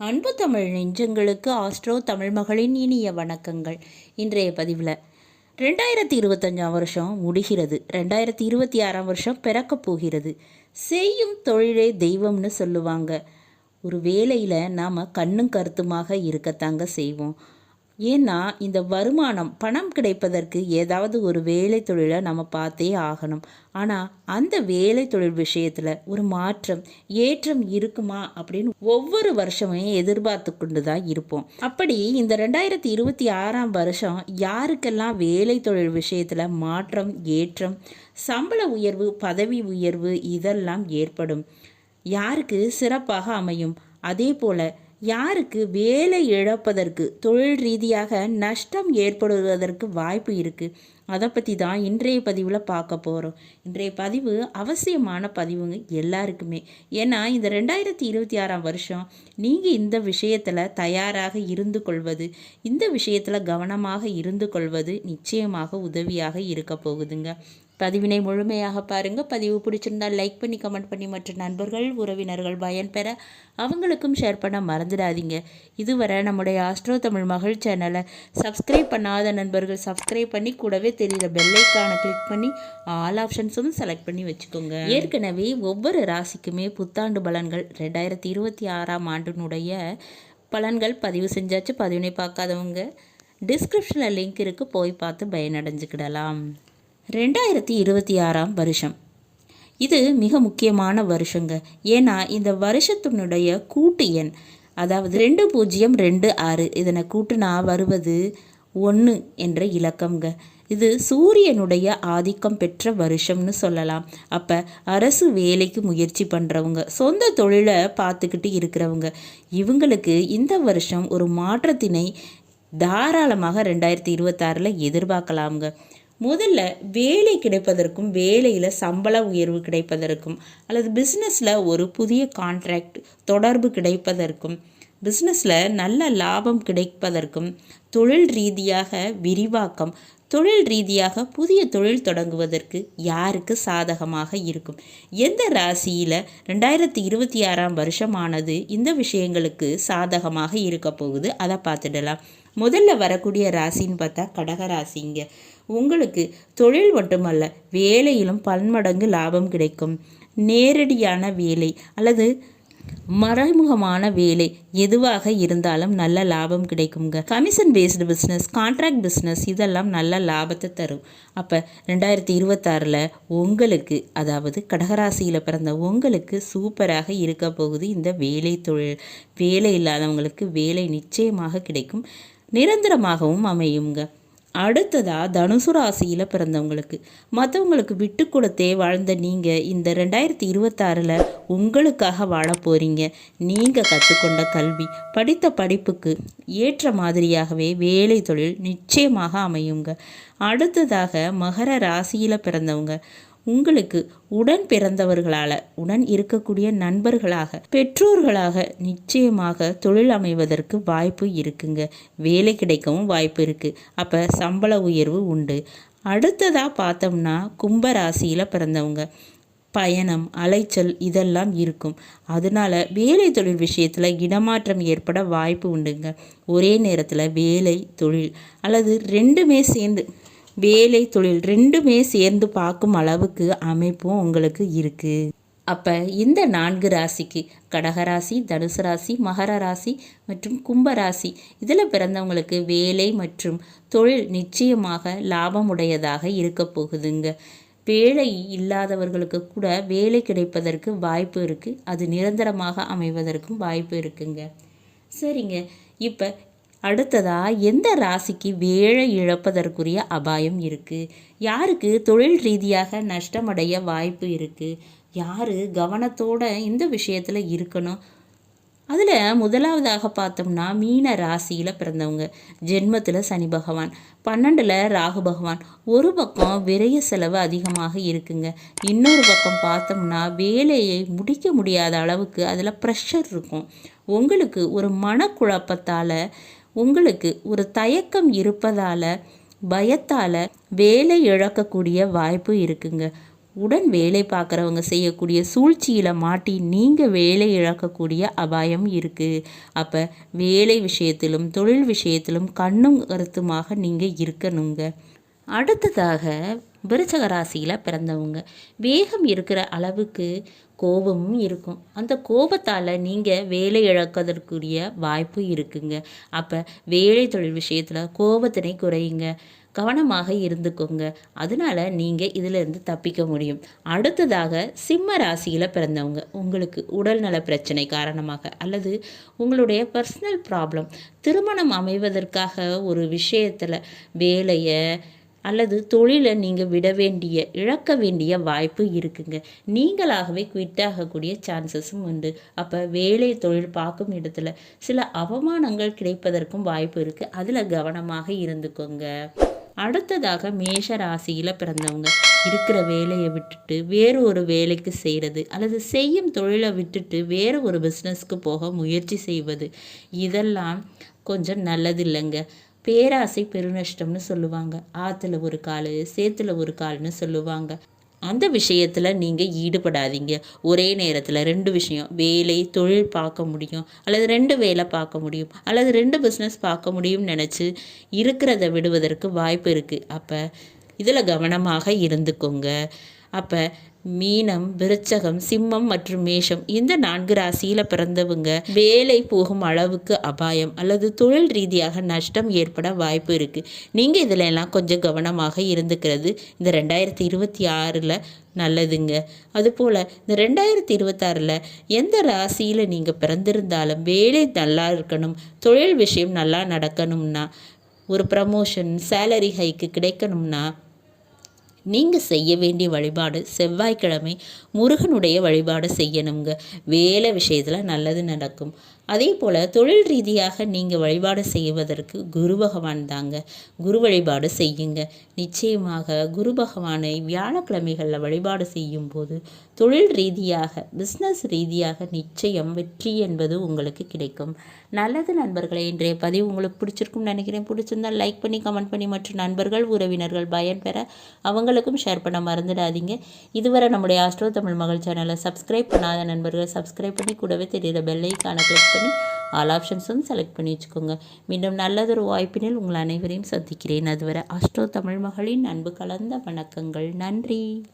அன்பு தமிழ் நெஞ்சங்களுக்கு ஆஸ்ட்ரோ தமிழ் மகளின் இனிய வணக்கங்கள். இன்றைய பதிவில் ரெண்டாயிரத்தி இருபத்தஞ்சாம் வருஷம் முடிகிறது. ரெண்டாயிரத்தி இருபத்தி ஆறாம் வருஷம் பிறக்கப் போகிறது. செய்யும் தொழிலே தெய்வம்னு சொல்லுவாங்க. ஒரு வேலையில் நாம் கண்ணும் கருத்துமாக இருக்கத்தாங்க செய்வோம். ஏன்னா இந்த வருமானம் பணம் கிடைப்பதற்கு ஏதாவது ஒரு வேலை தொழிலை நம்ம பார்த்தே ஆகணும். ஆனால் அந்த வேலை தொழில் விஷயத்தில் ஒரு மாற்றம் ஏற்றம் இருக்குமா அப்படின்னு ஒவ்வொரு வருஷமும் எதிர்பார்த்து கொண்டு தான் இருப்போம். அப்படி இந்த ரெண்டாயிரத்தி இருபத்தி ஆறாம் வருஷம் யாருக்கெல்லாம் வேலை தொழில் விஷயத்தில் மாற்றம் ஏற்றம் சம்பள உயர்வு பதவி உயர்வு இதெல்லாம் ஏற்படும்? யாருக்கு சிறப்பாக அமையும்? அதே போல் யாருக்கு வேலை இழப்பதற்கு தொழில் ரீதியாக நஷ்டம் ஏற்படுவதற்கு வாய்ப்பு இருக்குது அதை பற்றி தான் இன்றைய பதிவில் பார்க்க போகிறோம் இன்றைய பதிவு அவசியமான பதிவுங்க எல்லாருக்குமே. ஏன்னா இந்த ரெண்டாயிரத்தி இருபத்தி ஆறாம் வருஷம் நீங்கள் இந்த விஷயத்தில் தயாராக இருந்து கொள்வது இந்த விஷயத்தில் கவனமாக இருந்து கொள்வது நிச்சயமாக உதவியாக இருக்க போகுதுங்க. பதிவினை முழுமையாக பாருங்கள் பதிவு பிடிச்சிருந்தால் லைக் பண்ணி கமெண்ட் பண்ணி மற்ற நண்பர்கள் உறவினர்கள் பயன்பெற அவங்களுக்கும் ஷேர் பண்ண மறந்துடாதீங்க. இதுவரை நம்முடைய ஆஸ்ட்ரோ தமிழ் மகள் சேனலை சப்ஸ்கிரைப் பண்ணாத நண்பர்கள் சப்ஸ்கிரைப் பண்ணி கூடவே தெரிகிற பெல்லைக்கான கிளிக் பண்ணி ஆல் ஆப்ஷன்ஸும் செலக்ட் பண்ணி வச்சுக்கோங்க. ஏற்கனவே ஒவ்வொரு ராசிக்குமே புத்தாண்டு பலன்கள் ரெண்டாயிரத்தி இருபத்தி ஆறாம் ஆண்டினுடைய பலன்கள் பதிவு செஞ்சாச்சு. பதிவினை பார்க்காதவங்க டிஸ்கிரிப்ஷனில் லிங்க் இருக்குது போய் பார்த்து பயனடைஞ்சுக்கிடலாம். ரெண்டாயிரத்தி இருபத்தி ஆறாம் வருஷம். இது மிக முக்கியமான வருஷங்க. ஏன்னா இந்த வருஷத்தினுடைய கூட்டு எண் அதாவது ரெண்டு பூஜ்ஜியம் ரெண்டு ஆறு இதனை கூட்டுனா வருவது ஒன்று என்ற இலக்கம்ங்க. இது சூரியனுடைய ஆதிக்கம் பெற்ற வருஷம்னு சொல்லலாம். அப்போ அரசு வேலைக்கு முயற்சி பண்ணுறவங்க சொந்த தொழிலை பார்த்துக்கிட்டு இருக்கிறவங்க இவங்களுக்கு இந்த வருஷம் ஒரு மாற்றத்தினை தாராளமாக ரெண்டாயிரத்தி இருபத்தாறில் எதிர்பார்க்கலாமுங்க. முதல்ல வேலை கிடைப்பதற்கும் வேலையில் சம்பள உயர்வு கிடைப்பதற்கும் அல்லது பிஸ்னஸில் ஒரு புதிய கான்ட்ராக்ட் தொடர்பு கிடைப்பதற்கும் பிஸ்னஸில் நல்ல லாபம் கிடைப்பதற்கும் தொழில் ரீதியாக விரிவாக்கம் தொழில் ரீதியாக புதிய தொழில் தொடங்குவதற்கு யாருக்கு சாதகமாக இருக்கும்? எந்த ராசியில் ரெண்டாயிரத்தி இருபத்தி ஆறாம் வருஷமானது இந்த விஷயங்களுக்கு சாதகமாக இருக்க போகுது அதை பார்த்துடலாம். முதல்ல வரக்கூடிய ராசின்னு பார்த்தா கடக ராசிங்க உங்களுக்கு தொழில் மட்டுமல்ல வேலையிலும் பன்மடங்கு லாபம் கிடைக்கும். நேரடியான வேலை அல்லது மறைமுகமான வேலை எதுவாக இருந்தாலும் நல்ல லாபம் கிடைக்குங்க. Commission based business contract business இதெல்லாம் நல்ல லாபத்தை தரும். அப்போ ரெண்டாயிரத்தி இருபத்தாறில் உங்களுக்கு அதாவது கடகராசியில் பிறந்த உங்களுக்கு சூப்பராக இருக்க போகுது இந்த வேலை தொழில். வேலை இல்லாதவங்களுக்கு வேலை நிச்சயமாக கிடைக்கும். நிரந்தரமாகவும் அமையுங்க. அடுத்ததாக தனுசு ராசியில் பிறந்தவங்களுக்கு. மற்றவங்களுக்கு விட்டு கொடுத்தே வாழ்ந்த நீங்கள் இந்த ரெண்டாயிரத்தி இருபத்தாறில் உங்களுக்காக வாழ போகிறீங்க நீங்கள் கற்றுக்கொண்ட கல்வி படித்த படிப்புக்கு ஏற்ற மாதிரியாகவே வேலை தொழில் நிச்சயமாக அமையுங்க. அடுத்ததாக மகர ராசியில் பிறந்தவங்க. உங்களுக்கு உடன் பிறந்தவர்களால் உடன் இருக்கக்கூடிய நண்பர்களாக பெற்றோர்களாக நிச்சயமாக தொழில் அமைவதற்கு வாய்ப்பு இருக்குங்க. வேலை கிடைக்கவும் வாய்ப்பு இருக்குது அப்போ சம்பள உயர்வு உண்டு. அடுத்ததாக பார்த்தோம்னா கும்பராசியில் பிறந்தவங்க. பயணம் அலைச்சல் இதெல்லாம் இருக்கும். அதனால் வேலை தொழில் விஷயத்தில் இடமாற்றம் ஏற்பட வாய்ப்பு உண்டுங்க. ஒரே நேரத்தில் வேலை தொழில் அல்லது ரெண்டுமே சேர்ந்து வேலை தொழில் ரெண்டுமே சேர்ந்து பார்க்கும் அளவுக்கு அமைப்பும் உங்களுக்கு இருக்குது அப்போ இந்த நான்கு ராசிக்கு கடகராசி தனுசு ராசி மகர ராசி மற்றும் கும்பராசி இதில் பிறந்தவங்களுக்கு வேலை மற்றும் தொழில் நிச்சயமாக லாபமுடையதாக இருக்க போகுதுங்க. வேலை இல்லாதவர்களுக்கு கூட வேலை கிடைப்பதற்கு வாய்ப்பு இருக்குது அது நிரந்தரமாக அமைவதற்கும் வாய்ப்பு இருக்குங்க. சரிங்க. இப்போ அடுத்ததா எந்த ராசிக்கு வேலை இழப்பதற்குரிய அபாயம் இருக்குது யாருக்கு தொழில் ரீதியாக நஷ்டமடைய வாய்ப்பு இருக்குது யார் கவனத்தோட இந்த விஷயத்தில் இருக்கணும்? அதில் முதலாவதாக பார்த்தோம்னா மீன ராசியில் பிறந்தவங்க. ஜென்மத்தில் சனி பகவான். பன்னெண்டில் ராகு பகவான். ஒரு பக்கம் விரைய செலவு அதிகமாக இருக்குங்க. இன்னொரு பக்கம் பார்த்தோம்னா வேலையை முடிக்க முடியாத அளவுக்கு அதில் ப்ரெஷர் இருக்கும். உங்களுக்கு ஒரு மனக்குழப்பத்தால் உங்களுக்கு ஒரு தயக்கம் இருப்பதால் பயத்தால் வேலை இழக்கக்கூடிய வாய்ப்பு இருக்குங்க. உடன் வேலை பார்க்குறவங்க செய்யக்கூடிய சூழ்ச்சியில் மாட்டி நீங்கள் வேலை இழக்கக்கூடிய அபாயம் இருக்குது அப்போ வேலை விஷயத்திலும் தொழில் விஷயத்திலும் கண்ணும் கருத்துமாக நீங்கள் இருக்கணுங்க. அடுத்ததாக விருச்சக ராசியில் பிறந்தவங்க. வேகம் இருக்கிற அளவுக்கு கோபமும் இருக்கும். அந்த கோபத்தால் நீங்கள் வேலை இழப்பதற்குரிய வாய்ப்பு இருக்குங்க. அப்போ வேலை தொழில் விஷயத்தில் கோபத்தினை குறையுங்க. கவனமாக இருந்துக்கோங்க. அதனால நீங்கள் இதிலிருந்து தப்பிக்க முடியும். அடுத்ததாக சிம்ம ராசியில் பிறந்தவங்க. உங்களுக்கு உடல்நல பிரச்சனை காரணமாக அல்லது உங்களுடைய பர்சனல் ப்ராப்ளம் திருமணம் அமைவதற்காக ஒரு விஷயத்தில் வேலையை அல்லது தொழிலை நீங்கள் விட வேண்டிய இழக்க வேண்டிய வாய்ப்பு இருக்குங்க. நீங்களாகவே குவிட் ஆகக்கூடிய சான்சஸும் உண்டு. அப்போ வேலை தொழில் பார்க்கும் இடத்துல சில அவமானங்கள் கிடைப்பதற்கும் வாய்ப்பு இருக்குது அதில் கவனமாக இருந்துக்கோங்க. அடுத்ததாக மேஷ ராசியில் பிறந்தவங்க இருக்கிற வேலையை விட்டுட்டு வேறு ஒரு வேலைக்கு செய்கிறது அல்லது செய்யும் தொழிலை விட்டுட்டு வேறு ஒரு பிஸ்னஸ்க்கு போக முயற்சி செய்வது இதெல்லாம் கொஞ்சம் நல்லது இல்லைங்க பேராசை பெருநஷ்டம்னு சொல்லுவாங்க. ஆற்றுல ஒரு கால் சேத்துல ஒரு கால்னு சொல்லுவாங்க. அந்த விஷயத்தில் நீங்கள் ஈடுபடாதீங்க. ஒரே நேரத்தில் ரெண்டு விஷயம் வேலை தொழில் பார்க்க முடியும் அல்லது ரெண்டு வேலை பார்க்க முடியும் அல்லது ரெண்டு பிஸ்னஸ் பார்க்க முடியும்னு நினச்சி இருக்கிறத விடுவதற்கு வாய்ப்பு இருக்குது அப்போ இதில் கவனமாக இருந்துக்கோங்க. அப்போ மீனம் விருச்சகம் சிம்மம் மற்றும் மேஷம் இந்த நான்கு ராசியில் பிறந்தவங்க வேலை போகும் அளவுக்கு அபாயம் அல்லது தொழில் ரீதியாக நஷ்டம் ஏற்பட வாய்ப்பு இருக்குது நீங்கள் இதில் எல்லாம் கொஞ்சம் கவனமாக இருந்துக்கிறது இந்த ரெண்டாயிரத்தி இருபத்தி ஆறில் நல்லதுங்க. அதுபோல் இந்த ரெண்டாயிரத்தி இருபத்தாறில் எந்த ராசியில் நீங்கள் பிறந்திருந்தாலும் வேலை நல்லா இருக்கணும் தொழில் விஷயம் நல்லா நடக்கணும்னா ஒரு ப்ரமோஷன் சேலரி ஹைக்கு கிடைக்கணும்னா நீங்கள் செய்ய வேண்டிய வழிபாடு செவ்வாய்க்கிழமை முருகனுடைய வழிபாடு செய்யணுங்க. வேலை விஷயத்தில் நல்லது நடக்கும். அதே போல் தொழில் ரீதியாக நீங்கள் வழிபாடு செய்வதற்கு குரு பகவான் தாங்க. குரு வழிபாடு செய்யுங்க. நிச்சயமாக குரு பகவானை வியாழக்கிழமைகளில் வழிபாடு செய்யும் போது தொழில் ரீதியாக பிஸ்னஸ் ரீதியாக நிச்சயம் வெற்றி என்பது உங்களுக்கு கிடைக்கும். நல்லது நண்பர்களே இன்றைய பதிவு உங்களுக்கு பிடிச்சிருக்கும்னு நினைக்கிறேன். பிடிச்சிருந்தால் லைக் பண்ணி கமெண்ட் பண்ணி மற்றும் நண்பர்கள் உறவினர்கள் பயன்பெற அவங்களுக்கும் ஷேர் பண்ண மறந்துடாதீங்க. இதுவரை நம்முடைய ஆஸ்ட்ரோ தமிழ் மகள் சேனலை சப்ஸ்கிரைப் பண்ணாத நண்பர்கள் சப்ஸ்கிரைப் பண்ணி கூடவே தெரிகிற பெல்லைக்கான கிளிக் பண்ணி ஆல் ஆப்ஷன்ஸும் செலக்ட் பண்ணி வச்சுக்கோங்க. மீண்டும் நல்லதொரு வாய்ப்பினில் உங்கள் அனைவரையும் சந்திக்கிறேன். அதுவரை அஷ்டோ தமிழ் மகளின் அன்பு கலந்த வணக்கங்கள். நன்றி.